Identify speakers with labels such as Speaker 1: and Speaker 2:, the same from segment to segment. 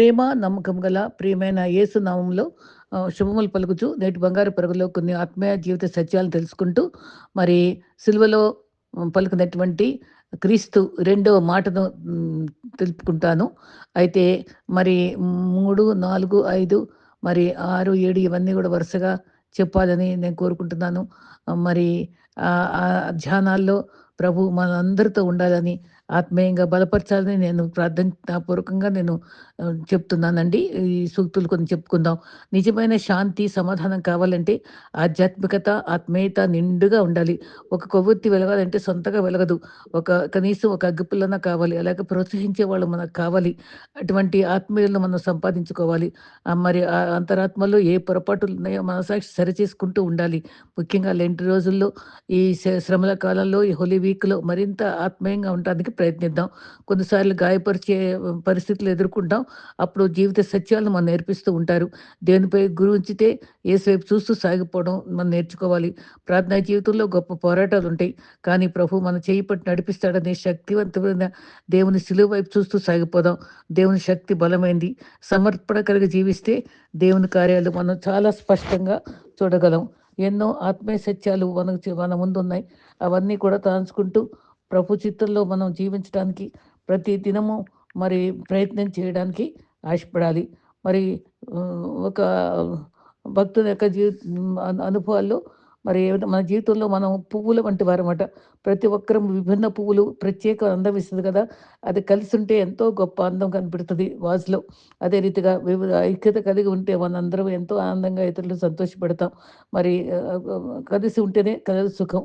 Speaker 1: ప్రేమ నమ్మకం గల ప్రియమైన యేసు నామంలో శుభములు పలుకుచు నేటి బంగారు పరుగులో కొన్ని ఆత్మీయ జీవిత సత్యాలను తెలుసుకుంటూ, మరి సిలువలో పలుకున్నటువంటి క్రీస్తు రెండో మాటను తెలుపుకుంటాను. అయితే మరి 3, 4, 5 మరి 6, 7 ఇవన్నీ కూడా వరుసగా చెప్పాలని నేను కోరుకుంటున్నాను. మరి ఆ ధ్యానాల్లో ప్రభు మనందరితో ఉండాలని, ఆత్మీయంగా బలపరచాలని నేను ప్రార్థనాపూర్వకంగా నేను చెప్తున్నానండి. ఈ సూక్తులు కొన్ని చెప్పుకుందాం. నిజమైన శాంతి, సమాధానం కావాలంటే ఆధ్యాత్మికత, ఆత్మీయత నిండుగా ఉండాలి. ఒక కొవ్వొత్తి వెలగాలంటే సొంతగా వెలగదు. ఒక కనీసం ఒక అగ్గిపిల్లన కావాలి. అలాగే ప్రోత్సహించే వాళ్ళు మనకు కావాలి. అటువంటి ఆత్మీయులను మనం సంపాదించుకోవాలి. మరి ఆ అంతరాత్మలో ఏ పొరపాటులున్నాయో మనసాక్షి సరిచేసుకుంటూ ఉండాలి. ముఖ్యంగా లెంటి రోజుల్లో ఈ శ్రమల కాలంలో ఈ హోలీ వీక్‌లో మరింత ఆత్మీయంగా ఉండటానికి ప్రయత్నిద్దాం. కొన్నిసార్లు గాయపరిచే పరిస్థితులు ఎదుర్కొంటాం. అప్పుడు జీవిత సత్యాలను మనం నేర్పిస్తూ ఉంటారు. దేనిపై గురించితే ఏసేపు చూస్తూ సాగిపోవడం మనం నేర్చుకోవాలి. ప్రార్థనా జీవితంలో గొప్ప పోరాటాలు ఉంటాయి కానీ ప్రభు మన చేయి పట్టి నడిపిస్తాడనే శక్తివంతమైన దేవుని సిలువ వైపు చూస్తూ సాగిపోదాం. దేవుని శక్తి బలమైంది. సమర్పణ కలిగి జీవిస్తే దేవుని కార్యాలు మనం చాలా స్పష్టంగా చూడగలం. ఎన్నో ఆత్మీయ సత్యాలు మనకు మన మన ముందున్నాయి. అవన్నీ కూడా తలంచుకుంటూ ప్రభు చిత్తంలో మనం జీవించడానికి ప్రతి దినము మరి ప్రయత్నం చేయడానికి ఆశపడాలి. మరి ఒక భక్తుని యొక్క జీవి అనుభవాల్లో మరి మన జీవితంలో మనం పువ్వుల వంటి వారమట. ప్రతి ఒక్కరం విభిన్న పువ్వులు ప్రత్యేక అందం ఇస్తుంది కదా! అది కలిసి ఉంటే ఎంతో గొప్ప అందం కనిపెడుతుంది వాజ్‌లో. అదే రీతిగా వివిధ ఐక్యత కలిగి ఉంటే మనందరం ఎంతో ఆనందంగా ఇతరులు సంతోషపెడతాం. మరి కలిసి ఉంటేనే కలదు సుఖం.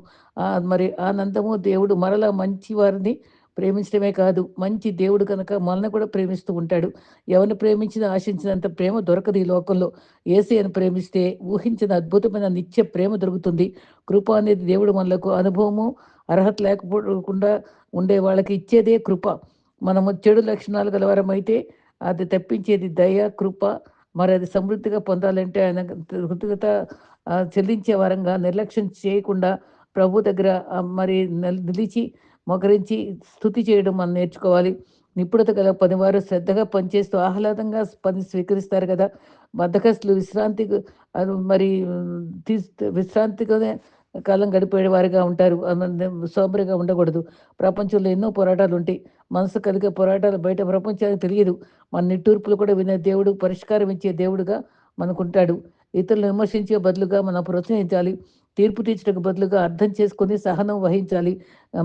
Speaker 1: మరి ఆనందము దేవుడు మరలా మంచి వారిని ప్రేమించడమే కాదు, మంచి దేవుడు కనుక మనల్ని కూడా ప్రేమిస్తూ ఉంటాడు. ఎవరిని ప్రేమించినా ఆశించినంత ప్రేమ దొరకదు ఈ లోకంలో. యేసయ్యను ప్రేమిస్తే ఊహించిన అద్భుతమైన నిత్య ప్రేమ దొరుకుతుంది. కృప అనేది దేవుడు మనలకు అనుభవము, అర్హత లేకపోకుండా ఉండే వాళ్ళకి ఇచ్చేదే కృప. మనము చెడు లక్షణాలు గలవారమైతే అది తప్పించేది దయ, కృప. మరి అది సమృద్ధిగా పొందాలంటే ఆయన కృతజ్ఞత చెల్లించే వారంగా నిర్లక్ష్యం చేయకుండా ప్రభు దగ్గర మరి నిలిచి మోకరించి స్థుతి చేయడం మనం నేర్చుకోవాలి. నిపుణత గల పనివారు శ్రద్ధగా పనిచేస్తూ ఆహ్లాదంగా పని స్వీకరిస్తారు కదా బద్దకస్తులు విశ్రాంతికి మరి తీస్ విశ్రాంతిగానే కాలం గడిపేవారుగా ఉంటారు. సోమరిగా ఉండకూడదు. ప్రపంచంలో ఎన్నో పోరాటాలు ఉంటాయి మనసు కలిగే పోరాటాలు బయట ప్రపంచానికి తెలియదు. మన నిట్టూర్పులు కూడా వినే దేవుడు, పరిష్కారం ఇచ్చే దేవుడుగా మనకుంటాడు. ఇతరులను విమర్శించే బదులుగా మనం ప్రోత్సహించాలి. తీర్పు తీర్చుటకు బదులుగా అర్థం చేసుకొని సహనం వహించాలి.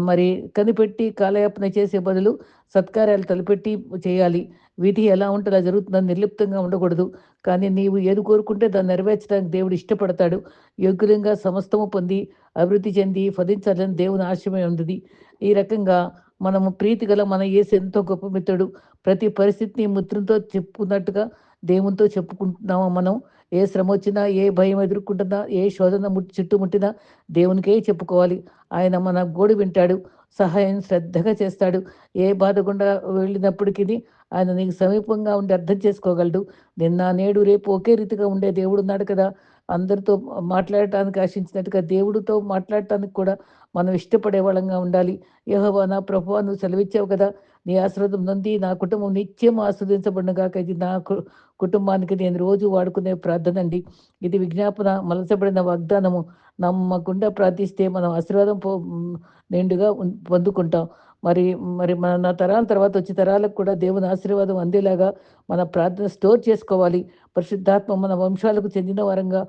Speaker 1: మరి కనిపెట్టి కాలయాపన చేసే బదులు సత్కార్యాలు తలపెట్టి చేయాలి. విధి ఎలా ఉంటే అలా జరుగుతుందని నిర్లిప్తంగా ఉండకూడదు. కానీ నీవు ఏది కోరుకుంటే దాన్ని నెరవేర్చడానికి దేవుడు ఇష్టపడతాడు. యోగ్యులంగా సమస్తము పొంది, అభివృద్ధి చెంది ఫలించాలని దేవుని ఆశయమే ఉంది ఈ రకంగా మనము ప్రీతి గల మన ఏసు ఎంతో గొప్ప మిత్రుడు. ప్రతి పరిస్థితిని మిత్రునితో చెప్పుకున్నట్టుగా దేవునితో చెప్పుకుంటున్నామా మనం? ఏ శ్రమ వచ్చినా ఏ భయం ఎదుర్కొంటున్నా, ఏ శోధన చుట్టుముట్టినా దేవునికే చెప్పుకోవాలి. ఆయన మన గోడు వింటాడు. సహాయం శ్రద్ధగా చేస్తాడు. ఏ బాధ గుండా వెళ్ళినప్పటికిని ఆయన నీకు సమీపంగా ఉండి అర్థం చేసుకోగలడు. నిన్న, నేడు, రేపు ఒకే రీతిగా ఉండే దేవుడు ఉన్నాడు కదా! అందరితో మాట్లాడటానికి ఆశించినట్టుగా దేవుడితో మాట్లాడటానికి కూడా మనం ఇష్టపడే వాళ్ళంగా ఉండాలి. యహోవా నా ప్రభు నువ్వు సెలవిచ్చావు కదా! నీ ఆశీర్వాదం నుండి నా కుటుంబం నిత్యం ఆశీర్వదించబడును గాక. ఇది నా కు కుటుంబానికి నేను రోజు వాడుకునే ప్రార్థన అండి ఇది విజ్ఞాపన మలసబడిన వాగ్దానము. నమ్మకుండా ప్రార్థిస్తే మనం ఆశీర్వాదం పొ నిండుగా పొందుకుంటాం. మరి మరి మన నా తరాల తర్వాత వచ్చే తరాలకు కూడా దేవుని ఆశీర్వాదం అందేలాగా మన ప్రార్థన స్టోర్ చేసుకోవాలి. పరిశుద్ధాత్మ మన వంశాలకు చెందిన వారంగా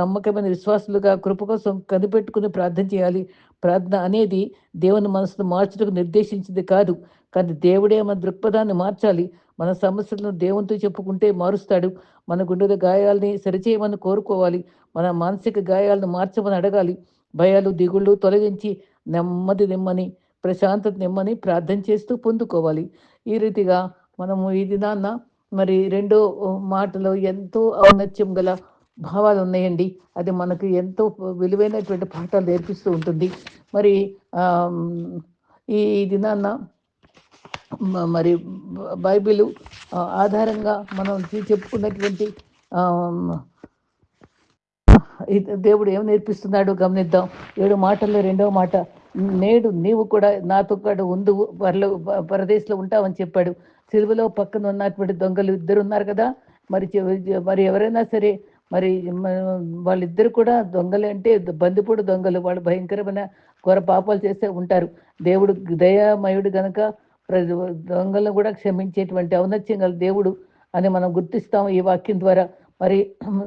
Speaker 1: నమ్మకమైన విశ్వాసులుగా కృప కోసం కనిపెట్టుకుని ప్రార్థన చేయాలి. ప్రార్థన అనేది దేవుని మనసును మార్చుటకు నిర్దేశించింది కాదు. కానీ దేవుడే మన దృక్పథాన్ని మార్చాలి. మన సమస్యలను దేవునితో చెప్పుకుంటే మారుస్తాడు. మన గుండెల గాయాల్ని సరిచేయమని కోరుకోవాలి. మన మానసిక గాయాలను మార్చమని అడగాలి. భయాలు, దిగుళ్ళు తొలగించి నెమ్మది నిమ్మని, ప్రశాంతత నిమ్మని ప్రార్థన చేస్తూ పొందుకోవాలి. ఈ రీతిగా మనము ఈ దినాన్న మరి రెండో మాటలో ఎంతో ఔన్నత్యం గల భావాలు ఉన్నాయండి అది మనకు ఎంతో విలువైనటువంటి పాఠాలు నేర్పిస్తూ ఉంటుంది. మరి ఈ దినాన్న మరి బైబిల్ ఆధారంగా మనం చెప్పుకున్నటువంటి దేవుడు ఏం నేర్పిస్తున్నాడో గమనిద్దాం. ఏడు మాటల్లో రెండవ మాట నేడు నీవు కూడా నాతో కూడా ఉండు పరలో పరదేశంలో ఉంటావని చెప్పాడు. సిలువలో పక్కన ఉన్నటువంటి దొంగలు ఇద్దరు ఉన్నారు కదా మరి చె- మరి ఎవరైనా సరే మరి వాళ్ళిద్దరు కూడా దొంగలు అంటే బందిపూడి దొంగలు వాళ్ళు భయంకరమైన ఘోర పాపాలు చేస్తే ఉంటారు దేవుడు దయామయుడు గనక ప్రజ- దొంగలను కూడా క్షమించేటువంటి ఔన్నత్యం గల దేవుడు అని మనం గుర్తిస్తాం ఈ వాక్యం ద్వారా. మరి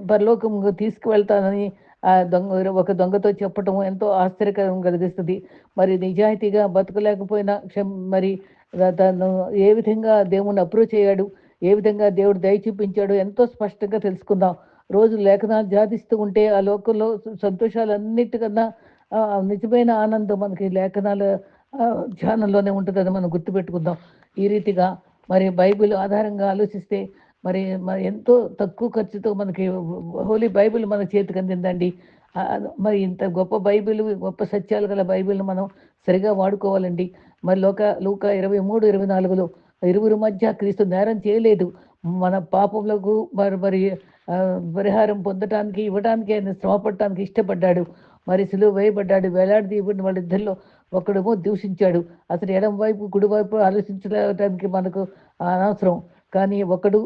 Speaker 1: పరలోకం తీసుకువెళ్తానని ఆ దొంగ ఒక దొంగతో చెప్పటం ఎంతో ఆశ్చర్యకరం కలిగిస్తుంది. మరి నిజాయితీగా బతకలేకపోయినా క్షమ మరి తను ఏ విధంగా దేవుణ్ణి అప్రూవ్ చేయాడు ఏ విధంగా దేవుడు దయ చూపించాడు ఎంతో స్పష్టంగా తెలుసుకుందాం. రోజు లేఖనాలు జాతిస్తూ ఉంటే ఆ లోకంలో సంతోషాలన్నిటికన్నా ఆ, నిజమైన ఆనందం మనకి లేఖనాల ధ్యానంలోనే ఉంటుంది ఉంటుందని మనం గుర్తుపెట్టుకుందాం. ఈ రీతిగా మరి బైబిల్ ఆధారంగా ఆలోచిస్తే మరి మరి ఎంతో తక్కువ ఖర్చుతో మనకి హోలీ బైబిల్ మన చేతికి అందిందండి. మరి ఇంత గొప్ప బైబిల్ గొప్ప సత్యాలు గల బైబిల్ని మనం సరిగా వాడుకోవాలండి. మరి లోక లూక ఇరవై మూడు ఇరవై నాలుగులో ఇరువురి మధ్య క్రీస్తు నేరం చేయలేదు. మన పాపములకు మరి మరి పరిహారం పొందటానికి ఇవ్వడానికి ఆయన శ్రమపడటానికి ఇష్టపడ్డాడు. మరి సిలువ వేయబడ్డాడు వేలాడి ఇవ్వండి వాళ్ళిద్దరిలో ఒకడేమో దూషించాడు. అతను ఎడం వైపు కుడి వైపు ఆలోచించడానికి మనకు అనవసరం. కానీ ఒకడు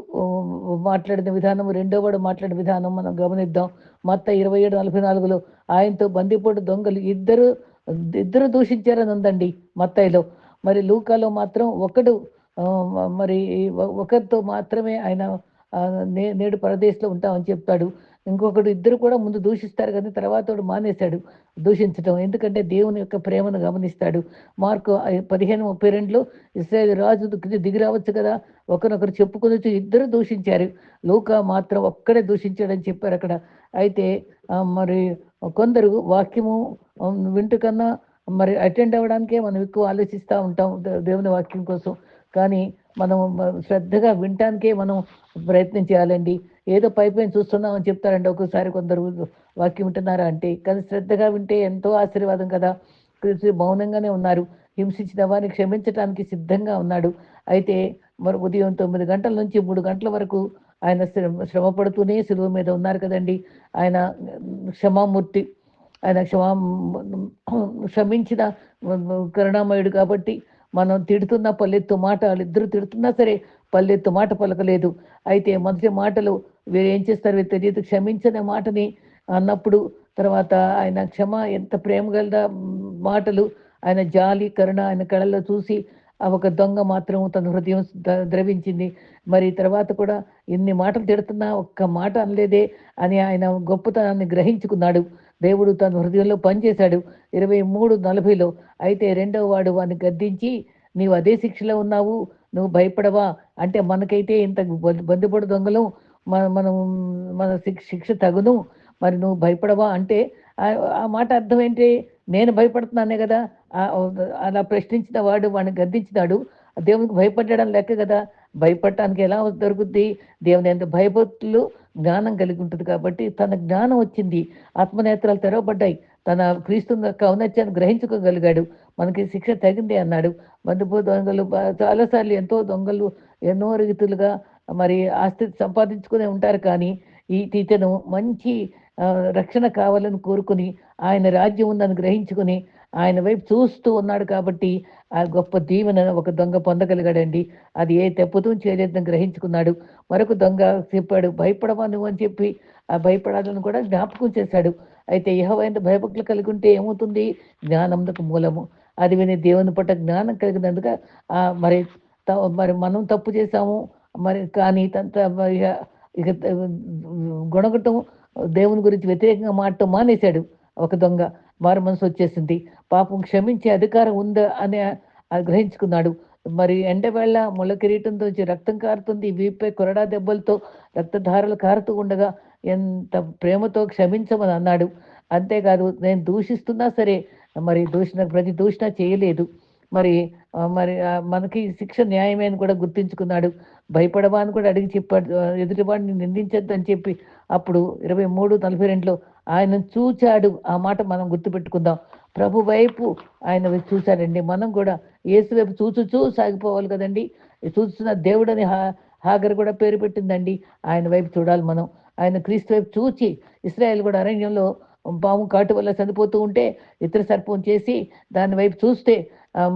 Speaker 1: మాట్లాడిన విధానం రెండో వాడు మాట్లాడిన విధానం మనం గమనిద్దాం. మొత్తం ఇరవై ఏడు నలభై నాలుగులో ఆయనతో బందిపోటు దొంగలు ఇద్దరు ఇద్దరు దూషించారని ఉందండి మత్తయిలో. మరి లూకాలో మాత్రం ఒకడు మరి ఒకరితో మాత్రమే ఆయన నే నేడు పరదేశంలో ఉంటామని చెప్తాడు. ఇంకొకడు ఇద్దరు కూడా ముందు దూషిస్తారు కానీ తర్వాత వాడు మానేశాడు దూషించడం ఎందుకంటే దేవుని యొక్క ప్రేమను గమనిస్తాడు. మార్కు పదిహేను ముప్పై రెండులో ఇస్రాయల్ రాజు దిగి- రావచ్చు కదా ఒకరినొకరు చెప్పుకొని ఇద్దరు దూషించారు. లూకా మాత్రం ఒక్కడే దూషించాడని చెప్పారు అక్కడ. అయితే మరి కొందరు వాక్యము వింటుకన్నా కన్నా మరి అటెండ్ అవ్వడానికే మనం ఎక్కువ ఆలోచిస్తూ ఉంటాం దే- దేవుని వాక్యం కోసం. కానీ మనం శ్రద్ధగా వినటానికే మనం ప్రయత్నం చేయాలండి. ఏదో పైపైన చూస్తున్నామని చెప్తారండి ఒక్కోసారి కొందరు వాక్యం వింటున్నారా అంటే కానీ శ్రద్ధగా వింటే ఎంతో ఆశీర్వాదం కదా! మౌనంగానే ఉన్నారు. హింసించిన వారిని క్షమించడానికి సిద్ధంగా ఉన్నాడు. అయితే మరి ఉదయం తొమ్మిది గంటల నుంచి మూడు గంటల వరకు ఆయన శ్రమ శ్రమ పడుతూనే సులువు మీద ఉన్నారు కదండి. ఆయన క్షమామూర్తి ఆయన క్షమా క్షమించిన కరుణామయుడు కాబట్టి మనం తిడుతున్న పల్లెత్తు మాట వాళ్ళిద్దరూ తిడుతున్నా సరే పల్లెత్తు మాట పలకలేదు. అయితే మొదటి మాటలు వీరు ఏం చేస్తారు? తెలియదు. క్షమించనే మాటని అన్నప్పుడు తర్వాత ఆయన క్షమ ఎంత ప్రేమ గల మాటలు ఆయన జాలి కరుణ ఆయన కళల్లో చూసి ఆ ఒక దొంగ మాత్రం తన హృదయం ద్రవించింది. మరి తర్వాత కూడా ఇన్ని మాటలు తిడుతున్నా ఒక్క మాట అనలేదే అని ఆయన గొప్పతనాన్ని గ్రహించుకున్నాడు. దేవుడు తన హృదయంలో పనిచేశాడు. ఇరవై మూడు నలభైలో అయితే రెండవ వాడు వాడిని గద్దించి నీవు అదే శిక్షలో ఉన్నావు నువ్వు భయపడవా? అంటే మనకైతే ఇంత బందిపడు దొంగలు మన మనం మన శిక్ష శిక్ష తగును మరి నువ్వు భయపడవా? అంటే ఆ- మాట అర్థం ఏంటి? నేను భయపడుతున్నానే కదా? అలా ప్రశ్నించిన వాడు వాడిని గద్దించినాడు. దేవునికి భయపడడం లెక్క కదా? భయపడటానికి ఎలా దొరుకుద్ది? దేవుని ఎంత భయభక్తులు జ్ఞానం కలిగి ఉంటుంది కాబట్టి తన జ్ఞానం వచ్చింది. ఆత్మనేత్రాలు తెరవబడ్డాయి. తన క్రీస్తు యొక్క ఔన్నత్యాన్ని గ్రహించుకోగలిగాడు. మనకి శిక్ష తగింది అన్నాడు. బంధుపు దొంగలు చాలాసార్లు ఎంతో దొంగలు ఎన్నో రీతులుగా మరి ఆస్తి సంపాదించుకునే ఉంటారు కానీ ఈ ఇతను మంచి రక్షణ కావాలని కోరుకుని ఆయన రాజ్యం ఉందని గ్రహించుకుని ఆయన వైపు చూస్తూ ఉన్నాడు కాబట్టి ఆ గొప్ప దీవెన ఒక దొంగ పొందగలిగాడండి. అది ఏ తెప్పుతూ చేయలేదని గ్రహించుకున్నాడు. మరొక దొంగ చెప్పాడు భయపడవా నువ్వు? అని చెప్పి ఆ భయపడాలని కూడా జ్ఞాపకం చేశాడు. అయితే యహోవైన భయభక్తులు కలిగి ఉంటే ఏమవుతుంది? జ్ఞానందుకు మూలము. అది విని దేవుని పట్ల జ్ఞానం కలిగినందుక మరి త- మరి మనం తప్పు చేశాము. మరి కానీ తంత ఇక ఇక గుణగటం దేవుని గురించి వ్యతిరేకంగా మాట్లాడటం మానేశాడు ఒక దొంగ. మారు మనసు వచ్చేసింది. పాపం క్షమించే అధికారం ఉందా అని గ్రహించుకున్నాడు. మరి ఎండవేళ ముళ్ళ కిరీటంతో రక్తం కారుతుంది. వీపై కొరడా దెబ్బలతో రక్తధారలు కారుతూ ఉండగా ఎంత ప్రేమతో క్షమించమని అన్నాడు. అంతేకాదు నేను దూషిస్తున్నా సరే మరి దూషణ ప్రతి దూషణ చేయలేదు. మరి మరి మనకి శిక్ష న్యాయమే అని కూడా గుర్తించుకున్నాడు. భయపడవా అని కూడా అడిగి చెప్పాడు. ఎదుటివాడిని నిందించద్దు అని చెప్పి అప్పుడు ఇరవై మూడు నలభై రెండులో ఆయన చూచాడు. ఆ మాట మనం గుర్తుపెట్టుకుందాం. ప్రభు వైపు ఆయన వైపు చూశాడండి. మనం కూడా యేసు వైపు చూచుచూ సాగిపోవాలి కదండి. చూస్తున్న దేవుడని హా హాగర్ కూడా పేరు పెట్టిందండి. ఆయన వైపు చూడాలి మనం. ఆయన క్రీస్తు వైపు చూచి ఇస్రాయల్ కూడా అరణ్యంలో పాము కాటు వల్ల చనిపోతూ ఉంటే ఇతర సర్పం చేసి దాని వైపు చూస్తే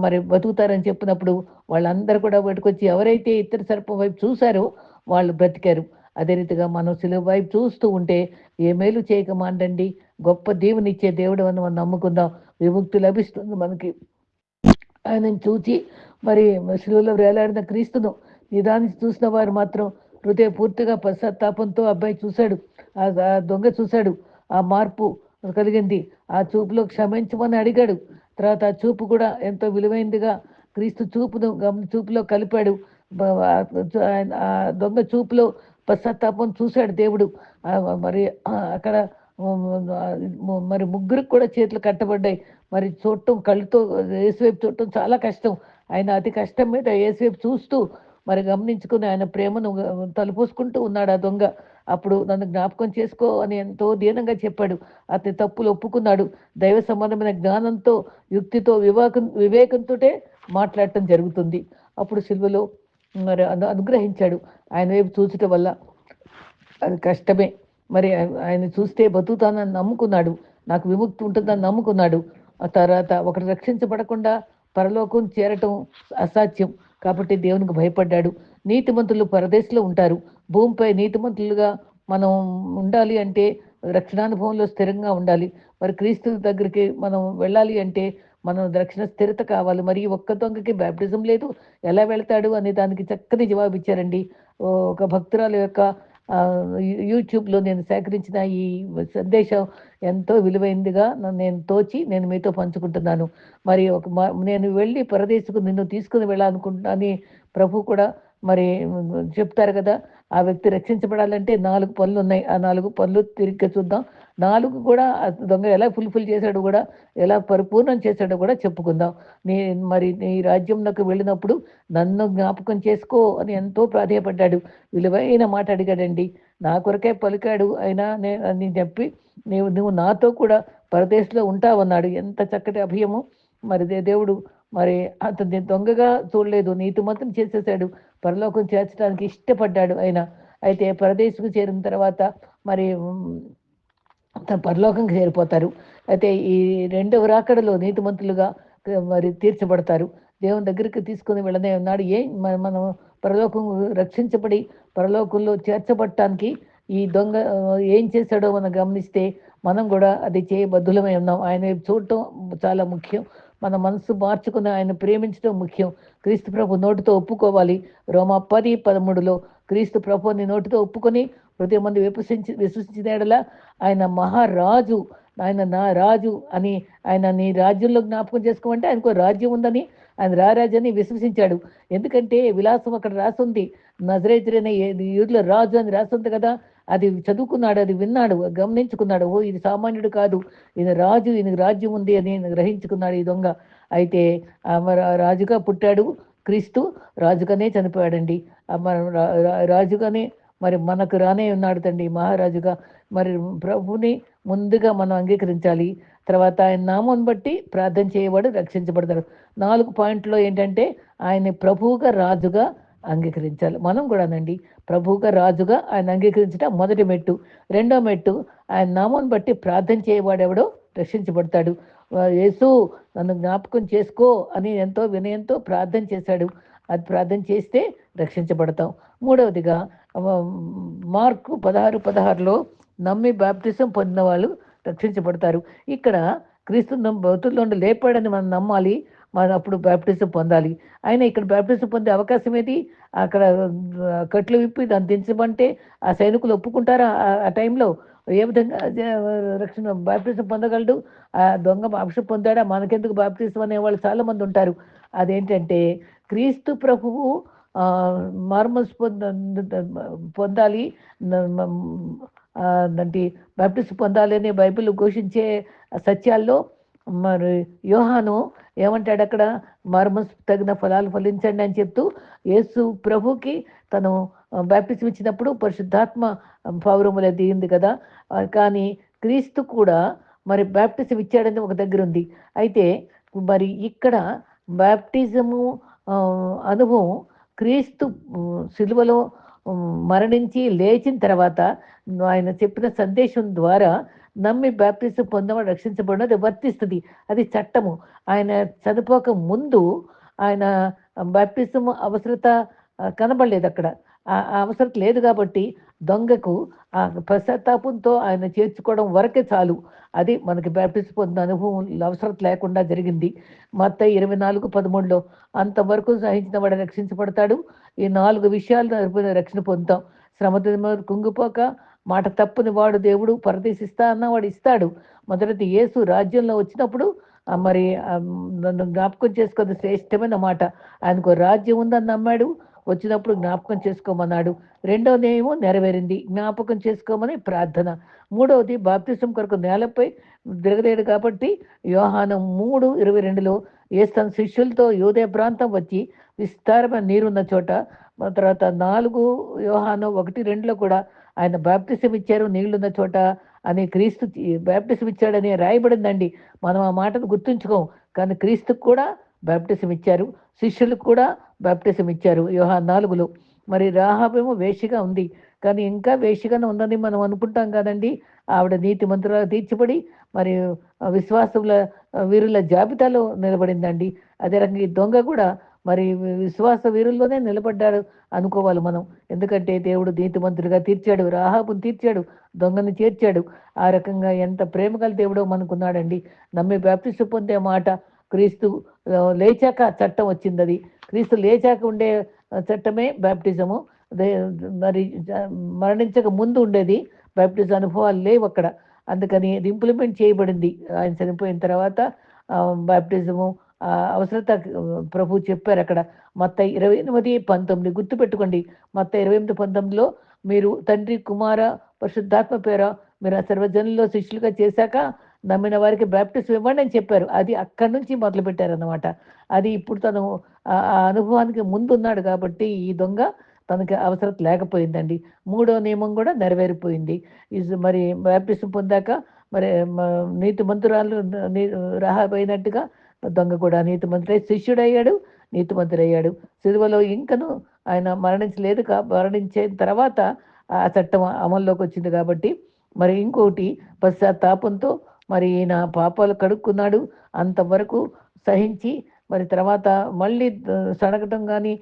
Speaker 1: మరి బతుకుతారని చెప్పినప్పుడు వాళ్ళందరూ కూడా బయటకొచ్చి ఎవరైతే ఇతర సర్పం వైపు చూశారో వాళ్ళు బ్రతికారు. అదే రీతిగా మనం సిలువ వైపు చూస్తూ ఉంటే ఏ మేలు చేయక మాండండి గొప్ప దేవునిచ్చే దేవుడు అని మనం నమ్ముకుందాం. విముక్తి లభిస్తుంది మనకి. ఆయనను చూచి మరి సిలువలో వేలాడిన క్రీస్తును నిదానించి చూసిన వారు మాత్రం హృదయ పూర్తిగా పశ్చాత్తాపంతో అబ్బాయి చూశాడు. ఆ దొంగ చూశాడు. ఆ మార్పు కలిగింది. ఆ చూపులో క్షమించమని అడిగాడు. తర్వాత ఆ చూపు కూడా ఎంతో విలువైందిగా క్రీస్తు చూపును గమని చూపులో కలిపాడు. ఆయన- ఆ దొంగ చూపులో పశ్చాత్తాపం చూశాడు దేవుడు. మరి అక్కడ మరి ముగ్గురికి కూడా చేతులు కట్టబడ్డాయి. మరి చూడటం కళ్ళుతో ఏసువైపు చూడటం చాలా కష్టం. ఆయన అతి కష్టం మీద ఏసువైపు చూస్తూ మరి గమనించుకుని ఆయన ప్రేమను తలపోసుకుంటూ ఉన్నాడు ఆ దొంగ. అప్పుడు నన్ను జ్ఞాపకం చేసుకో అని ఎంతో దీనంగా చెప్పాడు. అతని తప్పులు ఒప్పుకున్నాడు. దైవ సంబంధమైన జ్ఞానంతో యుక్తితో వివాకం వివేకంతో మాట్లాడటం జరుగుతుంది. అప్పుడు సిల్వలో మరి అను- అనుగ్రహించాడు. ఆయన వైపు చూచటం వల్ల అది కష్టమే. మరి ఆయన చూస్తే బతుకుతానని నమ్ముకున్నాడు. నాకు విముక్తి ఉంటుందని నమ్ముకున్నాడు. ఆ తర్వాత ఒకటి రక్షించబడకుండా పరలోకం చేరటం అసాధ్యం. కాబట్టి దేవునికి భయపడ్డాడు. నీతిమంతులు పరదేశంలో ఉంటారు. భూమిపై నీతిమంతులుగా మనం ఉండాలి అంటే రక్షణానుభవంలో స్థిరంగా ఉండాలి. మరి క్రీస్తు దగ్గరికి మనం వెళ్ళాలి అంటే మనం రక్షణ స్థిరత కావాలి. మరి ఒక్క దొంగకి బ్యాప్టిజం లేదు. ఎలా వెళ్తాడు అనే దానికి చక్కని జవాబు ఇచ్చారండి. ఒక భక్తురాలు యొక్క యూట్యూబ్లో నేను సేకరించిన ఈ సందేశం ఎంతో విలువైందిగా నేను తోచి నేను మీతో పంచుకుంటున్నాను. మరి ఒక మ- నేను వెళ్ళి పరదేశకు నిన్ను తీసుకుని వెళ్ళాలనుకుంటున్నా అని ప్రభు కూడా మరి చెప్తారు కదా ఆ వ్యక్తి రక్షించబడాలంటే నాలుగు పనులు ఉన్నాయి. ఆ నాలుగు పనులు తిరిగి చూద్దాం. నాలుగు కూడా దొంగ ఎలా ఫుల్ఫిల్ చేశాడో కూడా ఎలా పరిపూర్ణం చేశాడో కూడా చెప్పుకుందాం. నీ మరి నీ రాజ్యంలోకి వెళ్ళినప్పుడు నన్ను జ్ఞాపకం చేసుకో అని ఎంతో ప్రాధేయపడ్డాడు. విలువైన మాట అడిగాడండి. నా కొరకే పలికాడు. అయినా నే అని చెప్పి నీవు నువ్వు నాతో కూడా పరదేశంలో ఉంటావన్నాడు. ఎంత చక్కటి అభయము. మరి దేవుడు మరి అతన్ని దొంగగా చూడలేదు నీతిమంతం చేసేసాడు పరలోకం చేర్చడానికి ఇష్టపడ్డాడు ఆయన. అయితే పరదేశకు చేరిన తర్వాత మరి తన పరలోకంకి చేరిపోతారు. అయితే ఈ రెండవ రాకడలో నీతిమంతులుగా మరి తీర్చబడతారు. దేవుని దగ్గరికి తీసుకుని వెళ్ళనే ఉన్నాడు. ఏం మనం పరలోకం రక్షించబడి పరలోకంలో చేర్చబడటానికి ఈ దొంగ ఏం చేశాడో మనం గమనిస్తే మనం కూడా అది చేయబద్ధులమై ఉన్నాం. ఆయన చూడటం చాలా ముఖ్యం. మన మనసు మార్చుకుని ఆయన ప్రేమించడం ముఖ్యం. క్రీస్తు ప్రభు నోటితో ఒప్పుకోవాలి. రోమా పది పదమూడులో క్రీస్తు ప్రభుని నోటితో ఒప్పుకొని ప్రతి మంది విశ్వసించి విశ్వసించిన యెడల ఆయన మహారాజు ఆయన నా రాజు అని ఆయన నీ రాజ్యంలో జ్ఞాపకం చేసుకోమంటే ఆయనకు రాజ్యం ఉందని ఆయన రారాజని విశ్వసించాడు. ఎందుకంటే విలాసం అక్కడ రాసుంది. నజరేతులైన యూదుల రాజు అని రాస్తుంది కదా. అది చదువుకున్నాడు అది విన్నాడు గమనించుకున్నాడు ఓ ఇది సామాన్యుడు కాదు ఇది రాజు ఈయనకు రాజ్యం ఉంది అని గ్రహించుకున్నాడు ఈ దొంగ. అయితే రాజుగా పుట్టాడు క్రీస్తు రాజుగానే చనిపోయాడండి. మన రాజుగానే మరి మనకు రానే ఉన్నాడు తండ్రి మహారాజుగా. మరి ప్రభుని ముందుగా మనం అంగీకరించాలి. తర్వాత ఆయన నామం బట్టి ప్రార్థన చేయవాడు రక్షించబడతాడు. నాలుగు పాయింట్లో ఏంటంటే ఆయన ప్రభువుగా రాజుగా అంగీకరించాలి. మనం కూడానండి ప్రభువుగా రాజుగా ఆయన అంగీకరించడం మొదటి మెట్టు. రెండో మెట్టు ఆయన నామం బట్టి ప్రార్థన చేయవాడెవడో రక్షించబడతాడు. యేసు నన్ను జ్ఞాపకం చేసుకో అని ఎంతో వినయంతో ప్రార్థన చేశాడు. అది ప్రార్థన చేస్తే రక్షించబడతాం. మూడవదిగా మార్కు పదహారు పదహారులో నమ్మి బాప్టిజం పొందిన వాళ్ళు రక్షించబడతారు. ఇక్కడ క్రీస్తు బతుల్లో లేపాడని మనం నమ్మాలి. మనం అప్పుడు బ్యాప్టిజం పొందాలి. ఆయన ఇక్కడ బ్యాప్టిజం పొందే అవకాశం ఏది? అక్కడ కట్లు విప్పి దాన్ని దించమంటే ఆ సైనికులు ఒప్పుకుంటారా? ఆ- టైంలో ఏ విధంగా రక్షణ బాప్టిజం పొందగలడు? ఆ దొంగ బాప్టిజం పొందాడా? మనకెందుకు బాప్టిజం అనే వాళ్ళు చాలా మంది ఉంటారు. అదేంటంటే క్రీస్తు ప్రభువు మార్మల్స్ పొంద పొందాలి. అంటే మ- పొందాలి అనే బైబిల్ ఘోషించే సత్యాల్లో మరి యోహాను ఏమంటాడు అక్కడ? మర్మ తగిన ఫలాలు ఫలించండి అని చెప్తూ యేసు ప్రభుకి తను బ్యాప్టిజం ఇచ్చినప్పుడు పరిశుద్ధాత్మ పౌరములే దిగింది కదా. కానీ క్రీస్తు కూడా మరి బ్యాప్టిజం ఇచ్చాడని ఒక దగ్గర ఉంది. అయితే మరి ఇక్కడ బాప్టిజము అనుభవం క్రీస్తు శిలువలో మరణించి లేచిన తర్వాత ఆయన చెప్పిన సందేశం ద్వారా నమ్మి బాప్టిజం పొందమని రక్షించబడిన అది వర్తిస్తుంది. అది చట్టము. ఆయన చనిపోక ముందు ఆయన బాప్టిజం అవసరత కనబడలేదు అక్కడ. ఆ అవసరం లేదు కాబట్టి దొంగకు ఆ పశ్చాత్తాపంతో ఆయన చేర్చుకోవడం వరకే చాలు. అది మనకి బ్యాప్టిస్ట్ పొందిన అనుభవం అవసరం లేకుండా జరిగింది. మత్త ఇరవై నాలుగు పదమూడులో అంతవరకు సహించిన వాడు రక్షించబడతాడు. ఈ నాలుగు విషయాలు రక్షణ పొందుతాం. శ్రమ కుంగిపోక మాట తప్పుని వాడు దేవుడు పరదేశిస్తా అన్న వాడు ఇస్తాడు. మొదటిది యేసు రాజ్యంలో వచ్చినప్పుడు మరి నన్ను జ్ఞాపకం చేసుకోదు శ్రేష్టమైన మాట. ఆయనకు రాజ్యం ఉందని నమ్మాడు. వచ్చినప్పుడు జ్ఞాపకం చేసుకోమన్నాడు. రెండవది ఏమో నెరవేరింది. జ్ఞాపకం చేసుకోమని ప్రార్థన. మూడవది బాప్తిసం కొరకు నేలపై తిరగలేడు కాబట్టి యోహానం మూడు ఇరవై రెండులో ఏ తన శిష్యులతో యోదయ ప్రాంతం వచ్చి విస్తారమైన నీరున్న చోట తర్వాత నాలుగు వ్యవహానం ఒకటి రెండులో కూడా ఆయన బాప్తిసం ఇచ్చారు నీళ్ళున్న చోట అని క్రీస్తు బాప్టిసం ఇచ్చాడని రాయబడిందండి. మనం ఆ మాటను గుర్తుంచుకోం. కానీ క్రీస్తుకు కూడా బాప్టిసం ఇచ్చారు శిష్యులకు కూడా బాప్టిసం ఇచ్చారు యోహా నాలుగులో. మరి రాహాబేమో వేషిగా ఉంది. కానీ ఇంకా వేషిగానే ఉందని మనం అనుకుంటాం కదండి. ఆవిడ నీతి మంత్రులు తీర్చిబడి మరి విశ్వాసముల వీరుల జాబితాలో నిలబడిందండి. అదే రకంగా ఈ దొంగ కూడా మరి విశ్వాస వీరుల్లోనే నిలబడ్డాడు అనుకోవాలి మనం. ఎందుకంటే దేవుడు నీతిమంతుడిగా తీర్చాడు రాహాబుని తీర్చాడు దొంగని చేర్చాడు. ఆ రకంగా ఎంత ప్రేమ గల దేవుడో మనకున్నాడండి. నమ్మి బ్యాప్తిస్ట్ పొందే మాట క్రీస్తు లేచాక చట్టం వచ్చింది అది క్రీస్తు లేచాక ఉండే చట్టమే బ్యాప్టిజము మరి మరణించక ముందు ఉండేది బ్యాప్టిజం అనుభవాలు లేవు అక్కడ. అందుకని ఇది ఇంప్లిమెంట్ చేయబడింది. ఆయన చనిపోయిన తర్వాత బ్యాప్టిజము అవసరత ప్రభు చెప్పారు అక్కడ. మొత్త ఇరవై ఎనిమిది పంతొమ్మిది గుర్తుపెట్టుకోండి. మొత్త ఇరవై ఎనిమిది పంతొమ్మిదిలో మీరు తండ్రి కుమార పరిశుద్ధాత్మ పేర మీరు ఆ సర్వజనుల్లో శిష్యులుగా చేశాక నమ్మిన వారికి బ్యాప్టిస్ట్ ఇవ్వండి అని చెప్పారు. అది అక్కడి నుంచి మొదలు పెట్టారన్నమాట అది ఇప్పుడు తను ఆ అనుభవానికి ముందున్నాడు కాబట్టి ఈ దొంగ తనకి అవసరం లేకపోయిందండి. మూడో నియమం కూడా నెరవేరిపోయింది. మరి బ్యాప్టిస్ట్ పొందాక మరి మ- నీతి మంతురాలు రహాబైనట్టుగా దొంగ కూడా నీతి మంత్రి శిష్యుడయ్యాడు నీతి మంత్రి అయ్యాడు సిలువలో ఇంకను ఆయన మరణించలేదు కా మరణించిన తర్వాత ఆ చట్టం అమల్లోకి వచ్చింది కాబట్టి మరి ఇంకోటి పశ్చాత్తాపంతో మరి ఈయన పాపాలు కడుక్కున్నాడు. అంతవరకు సహించి మరి తర్వాత మళ్ళీ సడగటం కానీ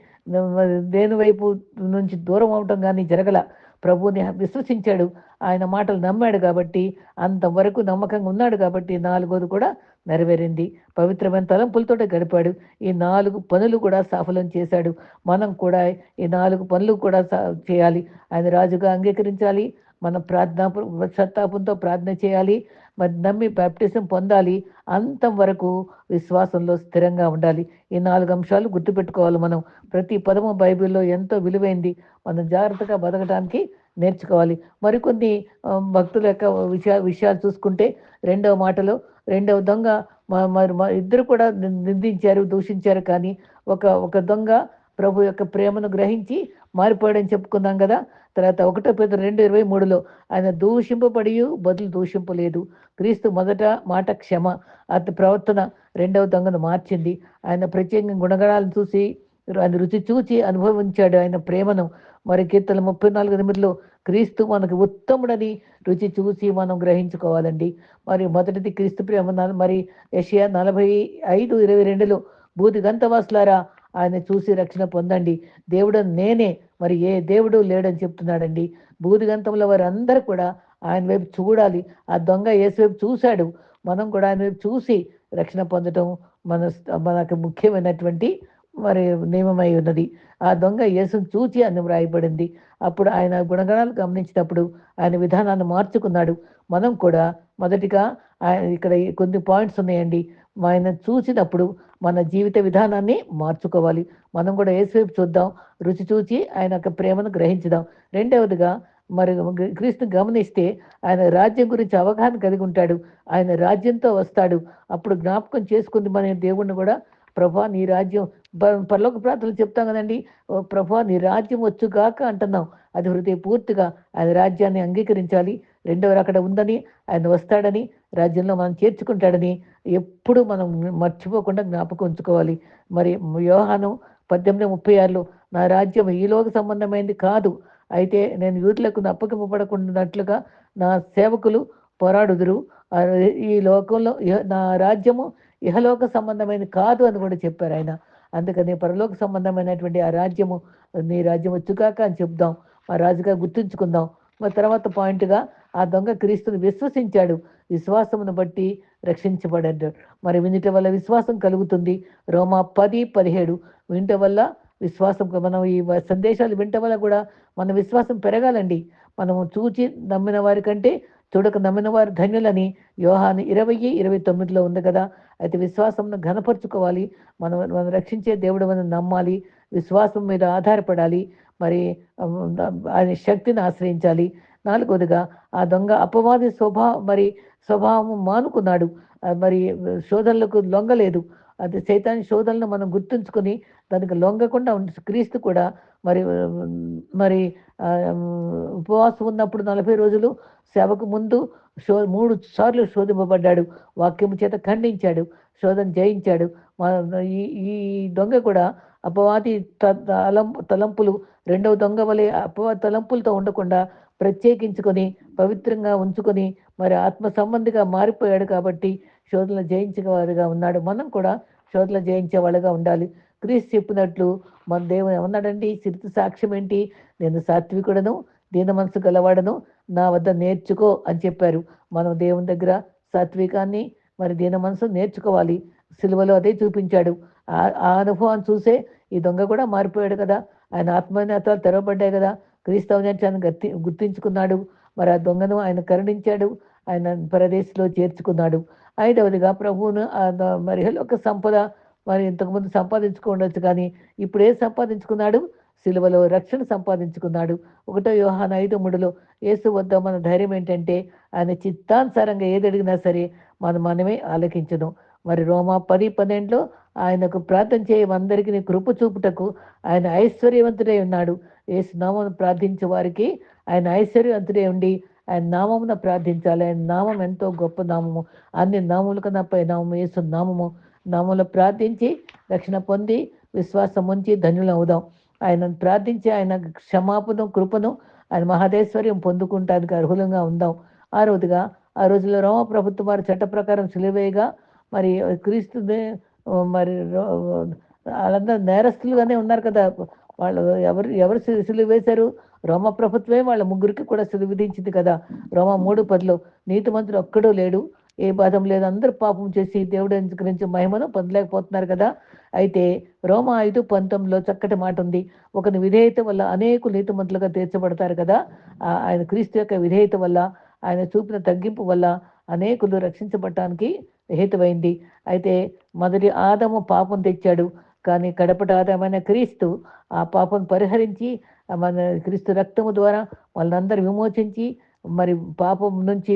Speaker 1: దేని వైపు నుంచి దూరం అవటం కానీ జరగల. ప్రభువుని విశ్వసించాడు. ఆయన మాటలు నమ్మాడు కాబట్టి అంతవరకు నమ్మకంగా ఉన్నాడు కాబట్టి నాలుగోది కూడా నెరవేరింది. పవిత్రమైన తలంపులతో గడిపాడు. ఈ నాలుగు పనులు కూడా సఫలం చేశాడు. మనం కూడా ఈ నాలుగు పనులు కూడా చేయాలి. ఆయన రాజుగా అంగీకరించాలి. మన ప్రార్థన సత్తాపంతో ప్రార్థన చేయాలి. మరి నమ్మి బ్యాప్టిజం పొందాలి. అంతం వరకు విశ్వాసంలో స్థిరంగా ఉండాలి. ఈ నాలుగు అంశాలు గుర్తుపెట్టుకోవాలి మనం. ప్రతి పదము బైబిల్లో ఎంతో విలువైంది. మనం జాగ్రత్తగా బతకడానికి నేర్చుకోవాలి. మరికొన్ని భక్తుల యొక్క విషయా విషయాలు చూసుకుంటే రెండవ మాటలో రెండవ దొంగ మరి ఇద్దరు కూడా ని- నిందించారు దూషించారు కానీ ఒక ఒక దొంగ ప్రభు యొక్క ప్రేమను గ్రహించి మారిపోయాడని చెప్పుకున్నాం కదా. తర్వాత ఒకటో పేద రెండు ఇరవై మూడులో ఆయన దూషింపబడి బదులు దూషింపలేదు. క్రీస్తు మొదట మాట క్షమ అతని ప్రవర్తన రెండవ దొంగను మార్చింది. ఆయన ప్రత్యేకంగా గుణగణాలను చూసి ఆయన రుచి చూచి అనుభవించాడు. ఆయన ప్రేమను మరి కీర్తన ముప్పై నాలుగు ఎనిమిదిలో క్రీస్తు మనకు ఉత్తముడని రుచి చూసి మనం గ్రహించుకోవాలండి. మరి మొదటిది క్రీస్తు ప్రేమ మరి ఏషియా నలభై ఐదు ఇరవై రెండులో బూది గంతవాసులారా ఆయన చూసి రక్షణ పొందండి. దేవుడు నేనే మరి ఏ దేవుడు లేడని చెప్తున్నాడండి. బూది గంతంలో వారు అందరూ కూడా ఆయన వైపు చూడాలి. ఆ దొంగ యేసు వైపు చూశాడు. మనం కూడా ఆయన వైపు చూసి రక్షణ పొందటం మన మనకు ముఖ్యమైనటువంటి మరి నియమమై ఉన్నది. ఆ దొంగ యేసును చూచి అని వ్రాయబడింది అప్పుడు ఆయన గుణగణాలు గమనించినప్పుడు ఆయన విధానాన్ని మార్చుకున్నాడు. మనం కూడా మొదటిగా ఆయన ఇక్కడ కొన్ని పాయింట్స్ ఉన్నాయండి. ఆయన చూసినప్పుడు మన జీవిత విధానాన్ని మార్చుకోవాలి. మనం కూడా ఏసువైపు చూద్దాం. రుచి చూచి ఆయన యొక్క ప్రేమను గ్రహించుదాం. రెండవదిగా మరి క్రీస్తు గమనిస్తే ఆయన రాజ్యం గురించి అవగాహన కలిగి ఉంటాడు. ఆయన రాజ్యంతో వస్తాడు. అప్పుడు జ్ఞాపకం చేసుకుంది మన దేవుణ్ణి కూడా ప్రభా నీ రాజ్యం పరలోక ప్రార్థనలు చెప్తాం కదండి. ప్రభా నీ రాజ్యం వచ్చుగాక అంటున్నాం. అది హృదయ పూర్తిగా ఆయన రాజ్యాన్ని అంగీకరించాలి. రెండవది అక్కడ ఉందని ఆయన వస్తాడని రాజ్యంలో మనం చేర్చుకుంటాడని ఎప్పుడు మనం మర్చిపోకుండా జ్ఞాపకం ఉంచుకోవాలి. మరి యోహాను పద్దెనిమిది ముప్పై ఆరులో నా రాజ్యం ఈ లోక సంబంధమైనది కాదు. అయితే నేను యూదులకు అప్పగింపబడకుండాట్లుగా నా సేవకులు పోరాడుదురు. ఈ లోకంలో ఇహ- నా రాజ్యము ఇహలోక సంబంధమైనది కాదు అని కూడా చెప్పారు ఆయన. అందుకని పరలోక సంబంధమైనటువంటి ఆ రాజ్యము నీ రాజ్యం వచ్చుకాక అని చెప్దాం. మా రాజుగా గుర్తుంచుకుందాం. మరి తర్వాత పాయింట్గా ఆ దొంగ క్రీస్తుని విశ్వసించాడు. విశ్వాసమును బట్టి రక్షించబడాడు మరి వినుట వల్ల విశ్వాసం కలుగుతుంది. రోమా పది పదిహేడు. వినుట వల్ల విశ్వాసం మనం ఈ సందేశాలు వింట వల్ల కూడా మన విశ్వాసం పెరగాలండి. మనము చూచి నమ్మిన వారి కంటే చూడక నమ్మిన వారు ధన్యులని. యోహాను ఇరవై ఇరవై తొమ్మిదిలో ఉంది కదా? అయితే విశ్వాసంను ఘనపరుచుకోవాలి. మనం మనం రక్షించే దేవుడు మనం నమ్మాలి. విశ్వాసం మీద ఆధారపడాలి. మరి ఆయన శక్తిని ఆశ్రయించాలి. నాలుగోదిగా ఆ దొంగ అపవాది స్వభావం మరి స్వభావం మానుకున్నాడు. మరి శోధనలకు లొంగలేదు. అది సైతాన్ శోధనను మనం గుర్తుంచుకొని దానికి లొంగకుండా క్రీస్తు కూడా మరి మరి ఉపవాసం ఉన్నప్పుడు నలభై రోజులు సేవకు ముందు శో మూడు సార్లు శోధింపబడ్డాడు. వాక్యము చేత ఖండించాడు శోధన జయించాడు. ఈ ఈ దొంగ కూడా అపవాది తలంపు తలంపులు రెండవ దొంగ వలె అపవాది తలంపులతో ఉండకుండా ప్రత్యేకించుకొని పవిత్రంగా ఉంచుకొని మరి ఆత్మ సంబంధిగా మారిపోయాడు కాబట్టి శోధనలు జయించేవారుగా ఉన్నాడు. మనం కూడా శోధనలు జయించే వాళ్ళుగా ఉండాలి. క్రీస్ చెప్పినట్లు మన దేవుని ఏమన్నాడండి చిరుత సాక్ష్యం ఏంటి? నేను సాత్వికుడను దీన మనసు గలవాడను నా వద్ద నేర్చుకో అని చెప్పారు. మనం దేవుని దగ్గర సాత్వికాన్ని మరి దీన మనసు నేర్చుకోవాలి. సిలువలో అదే చూపించాడు. ఆ అనుభవాన్ని చూసే ఈ దొంగ కూడా మారిపోయాడు కదా. ఆయన ఆత్మనేతాలు తెరవబడ్డాయి కదా. క్రీస్తవుని గుర్తి గుర్తించుకున్నాడు. మరి ఆ దొంగను ఆయన కరుణించాడు. ఆయన పరదేశంలో చేర్చుకున్నాడు. ఐదవదిగా ప్రభువును మరి ఒక సంపద మరి ఇంతకుముందు సంపాదించుకోండొచ్చు కానీ ఇప్పుడు ఏం సంపాదించుకున్నాడు. సిలువలో రక్షణ సంపాదించుకున్నాడు. ఒకటో వ్యూహాన్ ఐదు మూడులో యేసు వద్ద మన ధైర్యం ఏంటంటే ఆయన చిత్తానుసారంగా ఏది అడిగినా సరే మనం మనమే ఆలకించదు మరి రోమా పది పన్నెండులో ఆయనకు ప్రార్థన చేయమందరికీ కృప చూపుటకు ఆయన ఐశ్వర్యవంతుడై ఉన్నాడు. ఏసు ప్రార్థించే వారికి ఆయన ఐశ్వర్యవంతుడే ఉండి ఆయన నామమున ప్రార్థించాలి. ఆయన నామం ఎంతో గొప్ప నామము. అన్ని నామముల కన్నా పై నామము వేసు నామము నామంలో ప్రార్థించి రక్షణ పొంది విశ్వాసం ఉంచి ధన్యులు అవుదాం. ఆయనను ప్రార్థించి ఆయన క్షమాపణ కృపను ఆయన మహాదేశ్వర్యం పొందుకుంటానికి అర్హులంగా ఉందాం. ఆ రోజుగా ఆ రోజుల్లో రోమ ప్రభుత్వం వారి చట్ట ప్రకారం సులువేగా మరి క్రీస్తు మరి వాళ్ళందరూ నేరస్తులుగానే ఉన్నారు కదా. వాళ్ళు ఎవరు ఎవరు సిలువేశారు? రోమ ప్రభుత్వమే వాళ్ళ ముగ్గురికి కూడా సిలువ విధించింది కదా. రోమ మూడు పదిలో నీతి మంత్రులు ఒక్కడూ లేడు. ఏ బాధం లేదు. అందరూ పాపం చేసి దేవుడు గురించి మహిమను పొందలేకపోతున్నారు కదా. అయితే రోమ ఐదు పంతొమ్మిదిలో చక్కటి మాట ఉంది. ఒకని విధేయత వల్ల అనేక నీతిమంతులుగా తీర్చబడతారు కదా. ఆయన క్రీస్తు యొక్క విధేయత వల్ల ఆయన చూపిన తగ్గింపు వల్ల అనేకులు రక్షించబడటానికి హేతువైంది. అయితే మొదటి ఆదము పాపం తెచ్చాడు. కానీ కడపటి ఆదామైన క్రీస్తు ఆ పాపం పరిహరించి క్రీస్తు రక్తము ద్వారా వాళ్ళందరూ విమోచించి మరి పాపం నుంచి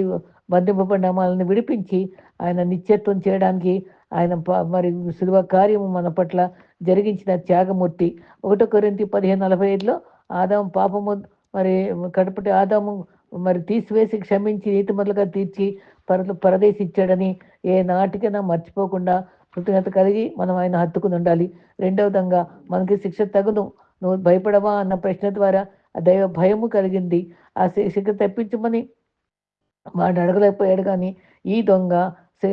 Speaker 1: బంధింపబడిన మనల్ని విడిపించి ఆయన నిత్యత్వం చేయడానికి ఆయన మరి సులువ కార్యము మన పట్ల జరిగించిన త్యాగమూర్తి. ఒకటో కొరింతి పదిహేను నలభై ఐదులో ఆదాము పాపము మరి కడపటి ఆదాము మరి తీసివేసి క్షమించి నీతిమరులుగా తీర్చి పర పరదేశిచ్చాడని ఏ నాటికైనా మర్చిపోకుండా కృతజ్ఞత కలిగి మనం ఆయన హత్తుకుని ఉండాలి. రెండవ విధంగా మనకి శిక్ష తగును. నువ్వు భయపడవా అన్న ప్రశ్న ద్వారా దైవ భయము కలిగింది. ఆ శిక్ష తెప్పించమని వాడు అడగలేకపోయాడు కానీ ఈ దొంగ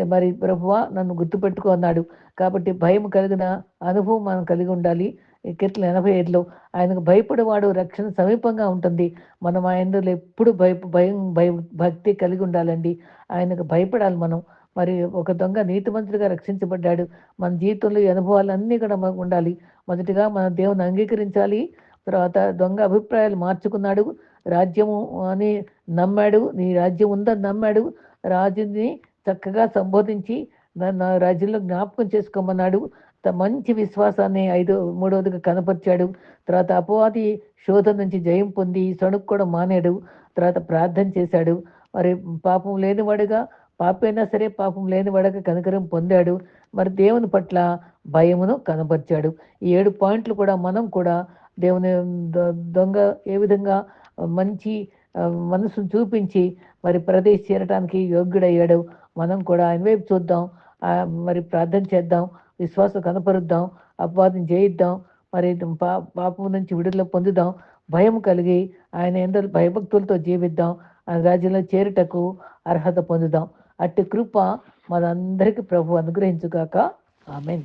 Speaker 1: మరి ప్రభువ నన్ను గుర్తుపెట్టుకో అన్నాడు. కాబట్టి భయం కలిగిన అనుభవం మనం కలిగి ఉండాలి. కీర్తన ఎనభై ఏడులో ఆయనకు భయపడేవాడు రక్షణ సమీపంగా ఉంటుంది. మనం ఆయనలో ఎప్పుడు భయ భయం భయ భక్తి కలిగి ఉండాలండి. ఆయనకు భయపడాలి మనం. మరి ఒక దొంగ నీతిమంతుడిగా రక్షించబడ్డాడు. మన జీవితంలో ఈ అనుభవాలన్నీ కూడా మనకు ఉండాలి. మొదటిగా మన దేవుని అంగీకరించాలి. తర్వాత దొంగ అభిప్రాయాలు మార్చుకున్నాడు. రాజ్యము అని నమ్మాడు. నీ రాజ్యం ఉందని నమ్మాడు. రాజుని చక్కగా సంబోధించి నా రాజ్యంలో జ్ఞాపకం చేసుకోమన్నాడు. మంచి విశ్వాసాన్ని ఐదో మూడవదిగా కనపరిచాడు. తర్వాత అపవాది శోధ నుంచి జయం పొంది సణుక్కోవడం మానేడు. తర్వాత ప్రార్థన చేశాడు. మరి పాపం లేనివాడుగా పాపైనా సరే పాపం లేనివాడగా కనకరం పొందాడు. మరి దేవుని పట్ల భయమును కనపరిచాడు. ఈ ఏడు పాయింట్లు కూడా మనం కూడా దేవుని దొంగ ఏ విధంగా మంచి మనసును చూపించి మరి ప్రదేశ్ చేరటానికి యోగ్యుడయ్యాడు. మనం కూడా ఆయన వైపు చూద్దాం. మరి ప్రార్థన చేద్దాం. విశ్వాసం కనపరుద్దాం. అపవాదం చేయిద్దాం మరి పా పాపం నుంచి విడుదల పొందుదాం. భయం కలిగి ఆయన ఎందరో భయభక్తులతో జీవిద్దాం. ఆయన రాజ్యంలో చేరుటకు అర్హత పొందుదాం. అట్టి కృప మనందరికీ ప్రభు అనుగ్రహించుగాక. ఆమెన్.